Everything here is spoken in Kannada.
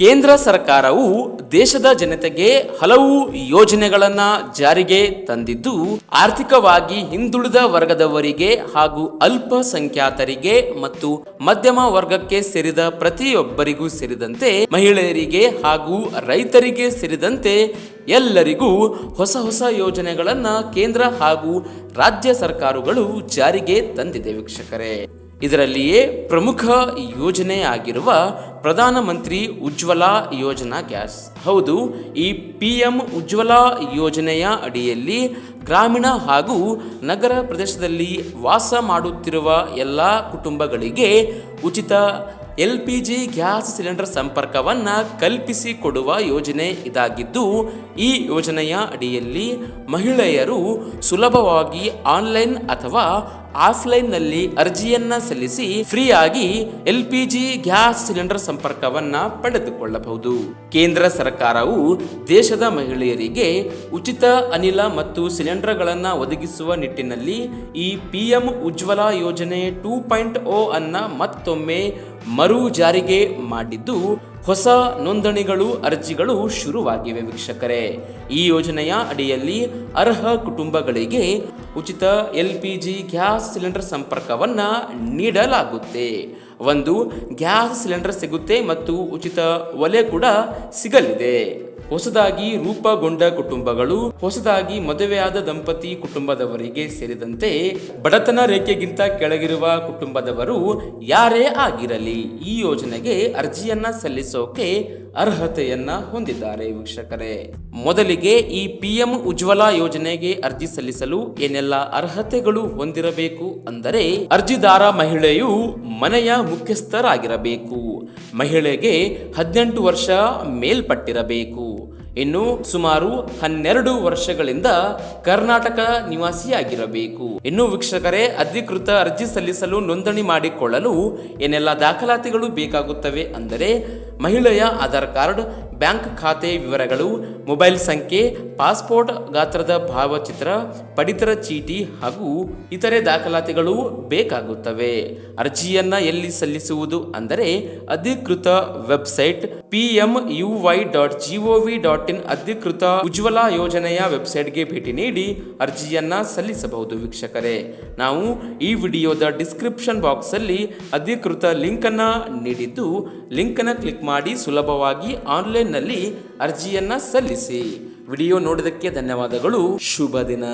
ಕೇಂದ್ರ ಸರ್ಕಾರವು ದೇಶದ ಜನತೆಗೆ ಹಲವು ಯೋಜನೆಗಳನ್ನು ಜಾರಿಗೆ ತಂದಿದ್ದು, ಆರ್ಥಿಕವಾಗಿ ಹಿಂದುಳಿದ ವರ್ಗದವರಿಗೆ ಹಾಗೂ ಅಲ್ಪಸಂಖ್ಯಾತರಿಗೆ ಮತ್ತು ಮಧ್ಯಮ ವರ್ಗಕ್ಕೆ ಸೇರಿದ ಪ್ರತಿಯೊಬ್ಬರಿಗೂ ಸೇರಿದಂತೆ ಮಹಿಳೆಯರಿಗೆ ಹಾಗೂ ರೈತರಿಗೆ ಸೇರಿದಂತೆ ಎಲ್ಲರಿಗೂ ಹೊಸ ಹೊಸ ಯೋಜನೆಗಳನ್ನ ಕೇಂದ್ರ ಹಾಗೂ ರಾಜ್ಯ ಸರ್ಕಾರಗಳು ಜಾರಿಗೆ ತಂದಿದೆ ವೀಕ್ಷಕರೇ. ಇದರಲ್ಲಿಯೇ ಪ್ರಮುಖ ಯೋಜನೆ ಆಗಿರುವ ಪ್ರಧಾನಮಂತ್ರಿ ಉಜ್ವಲ ಯೋಜನಾ ಗ್ಯಾಸ್. ಹೌದು, ಈ ಪಿ ಎಂ ಉಜ್ವಲ ಯೋಜನೆಯ ಅಡಿಯಲ್ಲಿ ಗ್ರಾಮೀಣ ಹಾಗೂ ನಗರ ಪ್ರದೇಶದಲ್ಲಿ ವಾಸ ಮಾಡುತ್ತಿರುವ ಎಲ್ಲ ಕುಟುಂಬಗಳಿಗೆ ಉಚಿತ L P G gas cylinder ಸಂಪರ್ಕವನ್ನು ಕಲ್ಪಿಸಿಕೊಡುವ ಯೋಜನೆ ಇದಾಗಿದ್ದು, ಈ ಯೋಜನೆಯ ಅಡಿಯಲ್ಲಿ ಮಹಿಳೆಯರು ಸುಲಭವಾಗಿ ಆನ್ಲೈನ್ ಅಥವಾ ಆಫ್ಲೈನ್ನಲ್ಲಿ ಅರ್ಜಿಯನ್ನು ಸಲ್ಲಿಸಿ ಫ್ರೀಯಾಗಿ L P G gas cylinder ಸಂಪರ್ಕವನ್ನ ಪಡೆದುಕೊಳ್ಳಬಹುದು. ಕೇಂದ್ರ ಸರ್ಕಾರವು ದೇಶದ ಮಹಿಳೆಯರಿಗೆ ಉಚಿತ ಅನಿಲ ಮತ್ತು ಸಿಲಿಂಡರ್ಗಳನ್ನು ಒದಗಿಸುವ ನಿಟ್ಟಿನಲ್ಲಿ ಈ ಪಿ ಎಂ ಉಜ್ವಲ ಯೋಜನೆ ಟೂ ಪಾಯಿಂಟ್ ಓ ಅನ್ನ ಮತ್ತೊಮ್ಮೆ ಮರು ಜಾರಿಗೆ ಮಾಡಿದ್ದು ಹೊಸ ನೋಂದಣಿಗಳು ಅರ್ಜಿಗಳು ಶುರುವಾಗಿವೆ ವೀಕ್ಷಕರೇ. ಈ ಯೋಜನೆಯ ಅಡಿಯಲ್ಲಿ ಅರ್ಹ ಕುಟುಂಬಗಳಿಗೆ ಉಚಿತ L P G gas cylinder ಸಂಪರ್ಕವನ್ನು ನೀಡಲಾಗುತ್ತೆ. ಒಂದು ಗ್ಯಾಸ್ ಸಿಲಿಂಡರ್ ಸಿಗುತ್ತೆ ಮತ್ತು ಉಚಿತ ಒಲೆ ಕೂಡ ಸಿಗಲಿದೆ. ಹೊಸದಾಗಿ ರೂಪಗೊಂಡ ಕುಟುಂಬಗಳು, ಹೊಸದಾಗಿ ಮದುವೆಯಾದ ದಂಪತಿ ಕುಟುಂಬದವರಿಗೆ ಸೇರಿದಂತೆ ಬಡತನ ರೇಖೆಗಿಂತ ಕೆಳಗಿರುವ ಕುಟುಂಬದವರು ಯಾರೇ ಆಗಿರಲಿ ಈ ಯೋಜನೆಗೆ ಅರ್ಜಿಯನ್ನ ಸಲ್ಲಿಸೋಕೆ ಅರ್ಹತೆಯನ್ನ ಹೊಂದಿದ್ದಾರೆ ವೀಕ್ಷಕರೇ. ಮೊದಲಿಗೆ ಈ ಪಿಎಂ ಉಜ್ವಲ ಯೋಜನೆಗೆ ಅರ್ಜಿ ಸಲ್ಲಿಸಲು ಏನೆಲ್ಲ ಅರ್ಹತೆಗಳು ಹೊಂದಿರಬೇಕು ಅಂದರೆ ಅರ್ಜಿದಾರ ಮಹಿಳೆಯು ಮನೆಯ ಮುಖ್ಯಸ್ಥರಾಗಿರಬೇಕು, ಮಹಿಳೆಗೆ ಹದಿನೆಂಟು ವರ್ಷ ಮೇಲ್ಪಟ್ಟಿರಬೇಕು. ಇನ್ನು ಸುಮಾರು ಹನ್ನೆರಡು ವರ್ಷಗಳಿಂದ ಕರ್ನಾಟಕ ನಿವಾಸಿಯಾಗಿರಬೇಕು. ಇನ್ನು ವೀಕ್ಷಕರೇ, ಅಧಿಕೃತ ಅರ್ಜಿ ಸಲ್ಲಿಸಲು ನೋಂದಣಿ ಮಾಡಿಕೊಳ್ಳಲು ಏನೆಲ್ಲ ದಾಖಲಾತಿಗಳು ಬೇಕಾಗುತ್ತವೆ ಅಂದರೆ ಮಹಿಳೆಯ ಆಧಾರ್ ಕಾರ್ಡ್ ಬ್ಯಾಂಕ್ ಖಾತೆ ವಿವರಗಳು, ಮೊಬೈಲ್ ಸಂಖ್ಯೆ, ಪಾಸ್ಪೋರ್ಟ್ ಗಾತ್ರದ ಭಾವಚಿತ್ರ, ಪಡಿತರ ಚೀಟಿ ಹಾಗೂ ಇತರೆ ದಾಖಲಾತಿಗಳು ಬೇಕಾಗುತ್ತವೆ. ಅರ್ಜಿಯನ್ನು ಎಲ್ಲಿ ಸಲ್ಲಿಸುವುದು ಅಂದರೆ ಅಧಿಕೃತ website P M U Y dot gov dot in ಅಧಿಕೃತ ಉಜ್ವಲ ಯೋಜನೆಯ ವೆಬ್ಸೈಟ್ಗೆ ಭೇಟಿ ನೀಡಿ ಅರ್ಜಿಯನ್ನು ಸಲ್ಲಿಸಬಹುದು ವೀಕ್ಷಕರೇ. ನಾವು ಈ ವಿಡಿಯೋದ ಡಿಸ್ಕ್ರಿಪ್ಷನ್ ಬಾಕ್ಸಲ್ಲಿ ಅಧಿಕೃತ ಲಿಂಕನ್ನು ನೀಡಿದ್ದು, ಲಿಂಕನ್ನು ಕ್ಲಿಕ್ ಮಾಡಿ ಸುಲಭವಾಗಿ ಆನ್ಲೈನ್ನಲ್ಲಿ ಅರ್ಜಿಯನ್ನ ಸಲ್ಲಿಸಿ. ವಿಡಿಯೋ ನೋಡಿದಕ್ಕೆ ಧನ್ಯವಾದಗಳು. ಶುಭ ದಿನ.